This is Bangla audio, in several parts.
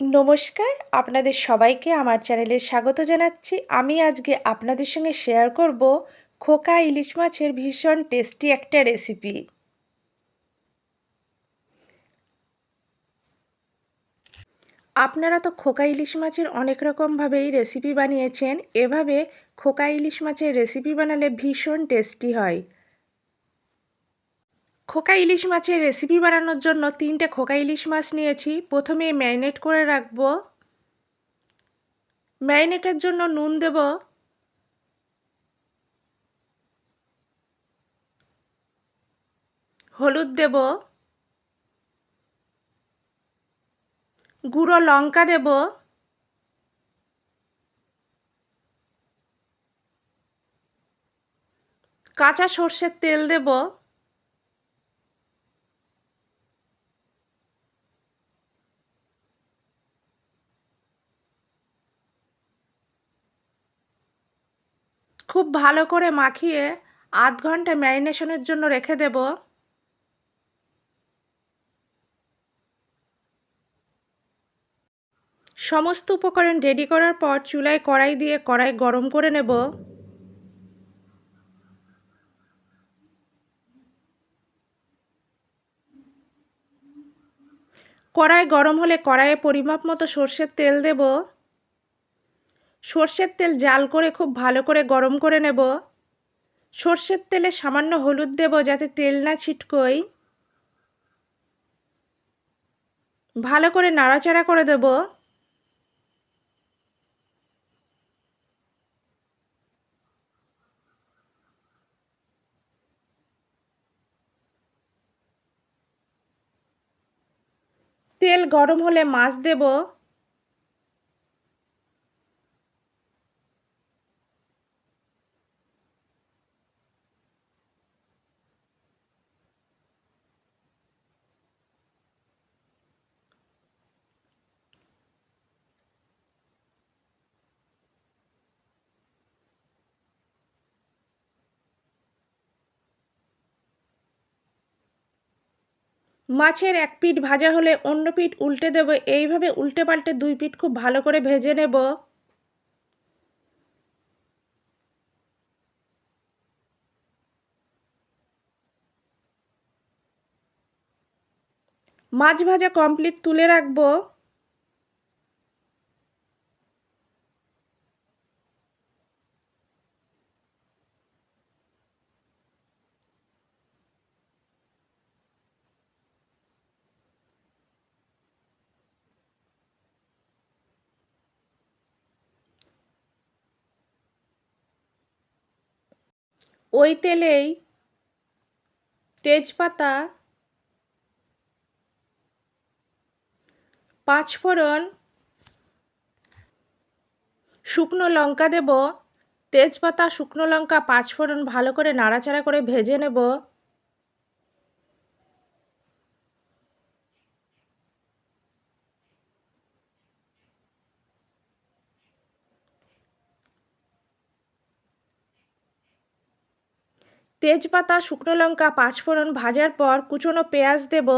নমস্কার, আপনাদের সবাইকে আমার চ্যানেলে স্বাগত জানাচ্ছি। আমি আজকে আপনাদের সঙ্গে শেয়ার করব খোকা ইলিশ মাছের ভীষণ টেস্টি একটা রেসিপি আপনারা তো খোকা ইলিশ মাছের অনেক রকমভাবেই রেসিপি বানিয়েছেন। এভাবে খোকা ইলিশ মাছের রেসিপি বানালে ভীষণ টেস্টি হয়। খোকা ইলিশ মাছের রেসিপি বানানোর জন্য তিনটে খোকা ইলিশ মাছ নিয়েছি। প্রথমে ম্যারিনেট করে রাখব। ম্যারিনেটের জন্য নুন দেব। হলুদ দেব। গুঁড়ো লঙ্কা দেব। কাঁচা সর্ষের তেল দেব। খুব ভালো করে মাখিয়ে আধ ঘণ্টা ম্যারিনেশনের জন্য রেখে দেব। সমস্ত উপকরণ রেডি করার পর চুলায় কড়াই দিয়ে কড়াই গরম করে নেব। কড়াই গরম হলে কড়াইয়ে পরিমাপ মতো সর্ষের তেল দেব। সর্ষের তেল জাল করে খুব ভালো করে গরম করে নেব। সর্ষের তেলে সামান্য হলুদ দেব যাতে তেল না ছিটকোই ভালো করে নাড়াচাড়া করে দেব। তেল গরম হলে মাছ দেব। মাছের এক পিঠ ভাজা হলে অন্য পিঠ উল্টে দেব। এইভাবে উল্টে পাল্টে দুই পিঠ খুব ভালো করে ভেজে নেব। মাছ ভাজা কমপ্লিট তুলে রাখব। ওই তেলেই তেজপাতা, পাঁচফোড়ন, শুকনো লঙ্কা দেব, তেজপাতা, শুকনো লঙ্কা, পাঁচফোড়ন ভালো করে নাড়াচাড়া করে ভেজে নেব। তেজপাতা, শুকনো লঙ্কা, পাঁচফোড়ন ভাজার পর কুচনো পেঁয়াজ দেব।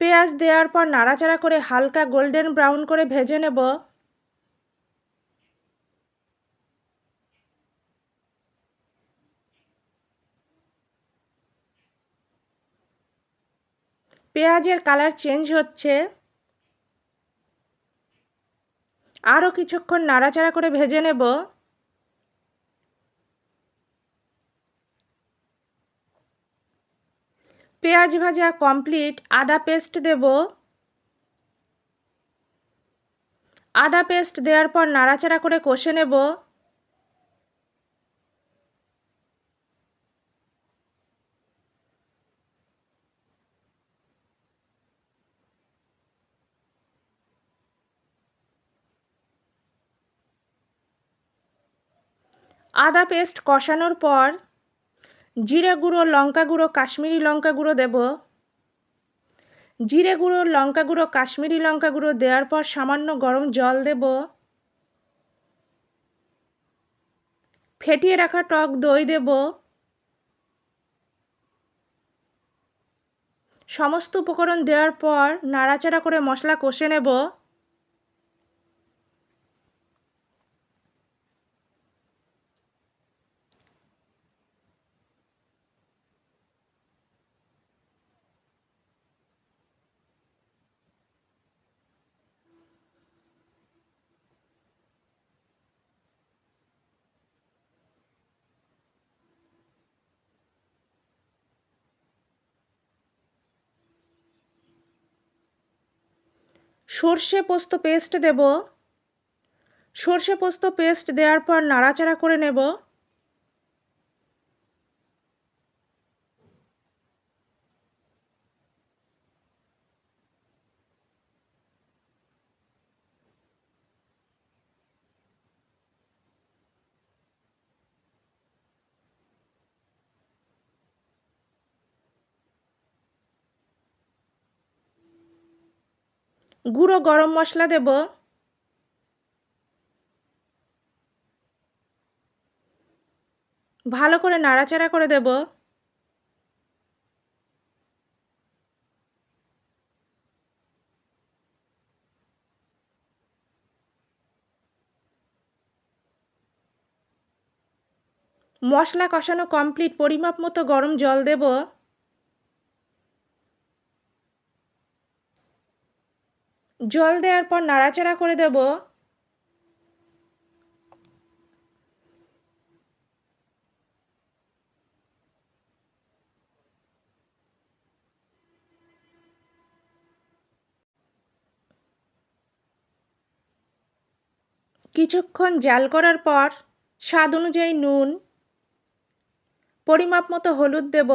পেঁয়াজ দেওয়ার পর নাড়াচাড়া করে হালকা গোল্ডেন ব্রাউন করে ভেজে নেব। পেঁয়াজের কালার চেঞ্জ হচ্ছে। আরও কিছুক্ষণ নাড়াচাড়া করে ভেজে নেব। পেঁয়াজ ভাজা কমপ্লিট আদা পেস্ট দেব। আদা পেস্ট দেওয়ার পর নাড়াচাড়া করে কষে নেব। আদা পেস্ট কষানোর পর জিরে গুঁড়ো, লঙ্কা গুঁড়ো, কাশ্মীরি লঙ্কা গুঁড়ো দেব। জিরে গুঁড়ো, লঙ্কা গুঁড়ো, কাশ্মীরি লঙ্কা গুঁড়ো দেওয়ার পর সামান্য গরম জল দেব। ফেটিয়ে রাখা টক দই দেব। সমস্ত উপকরণ দেওয়ার পর নাড়াচাড়া করে মশলা কষে নেব। সর্ষে পোস্ত পেস্ট দেব। সর্ষে পোস্ত পেস্ট দেওয়ার পর নাড়াচাড়া করে নেব। গুঁড়ো গরম মশলা দেব। ভালো করে নাড়াচাড়া করে দেব। মশলা কষানো কমপ্লিট পরিমাপ মতো গরম জল দেব। জল দেওয়ার পর নাড়াচাড়া করে দেব। কিছুক্ষণ জাল করার পর স্বাদ অনুযায়ী নুন, পরিমাপ মতো হলুদ দেব।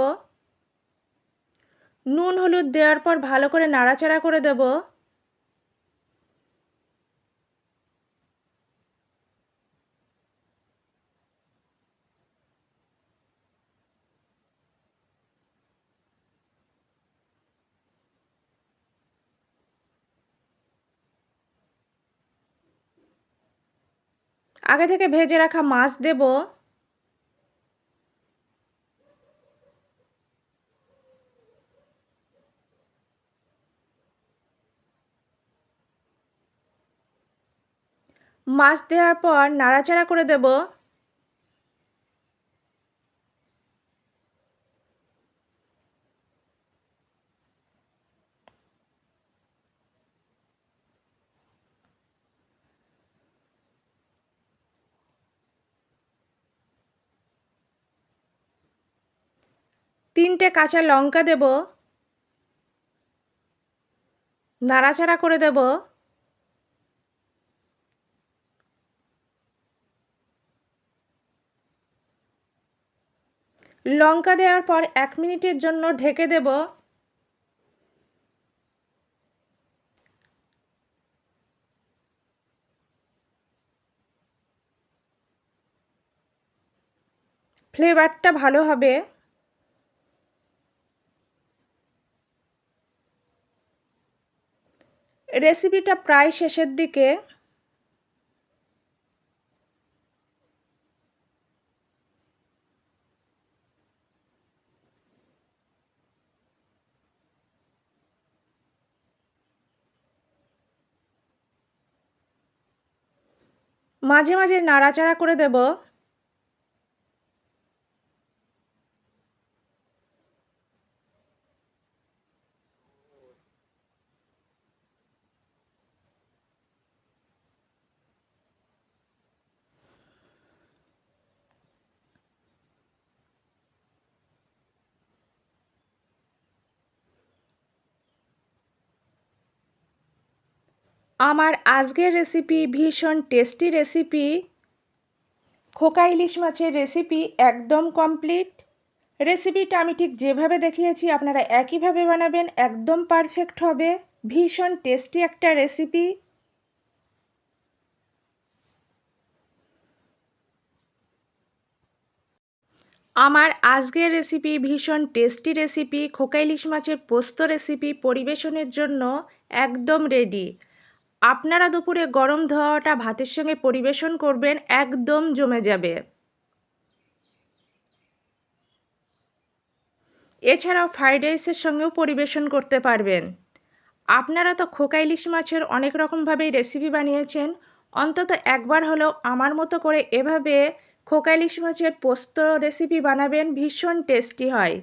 নুন হলুদ দেওয়ার পর ভালো করে নাড়াচাড়া করে দেব। আগে থেকে ভেজে রাখা মাছ দেব। মাছ দেওয়ার পর নাড়াচাড়া করে দেব। তিনটে কাঁচা লঙ্কা দেব। নাড়াচাড়া করে দেব। লঙ্কা দেওয়ার পর এক মিনিটের জন্য ঢেকে দেব। ফ্লেভারটা ভালো হবে। রেসিপিটা প্রায় শেষের দিকে। মাঝে মাঝে নাড়াচাড়া করে দেব। আমার আজকের রেসিপি ভীষণ টেস্টি রেসিপি খোকা ইলিশ মাছের রেসিপি একদম কমপ্লিট রেসিপিটা আমি ঠিক যেভাবে দেখিয়েছি, আপনারা একইভাবে বানাবেন, একদম পারফেক্ট হবে। ভীষণ টেস্টি একটা রেসিপি আমার আজকের রেসিপি ভীষণ টেস্টি রেসিপি খোকা ইলিশ মাছের পোস্ত রেসিপি পরিবেশনের জন্য একদম রেডি আপনারা দুপুরে গরম ধোয়াটা ভাতের সঙ্গে পরিবেশন করবেন, একদম জমে যাবে। এছাড়াও ফ্রাইড রাইসের সঙ্গেও পরিবেশন করতে পারবেন। আপনারা তো খোকা ইলিশ মাছের অনেক রকমভাবেই রেসিপি বানিয়েছেন, অন্তত একবার হলেও আমার মতো করে এভাবে খোকা ইলিশ মাছের পোস্ত রেসিপি বানাবেন, ভীষণ টেস্টি হয়।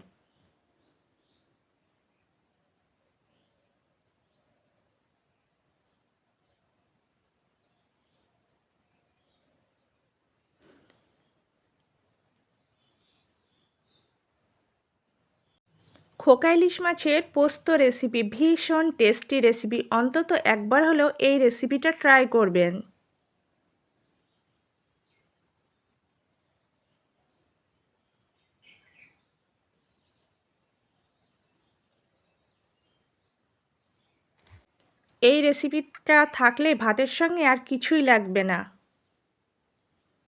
খোকা ইলিশ মাছের পোস্ত রেসিপি ভীষণ টেস্টি রেসিপি অন্তত একবার হলেও এই রেসিপিটা ট্রাই করবেন। এই রেসিপিটা থাকলে ভাতের সঙ্গে আর কিছুই লাগবে না।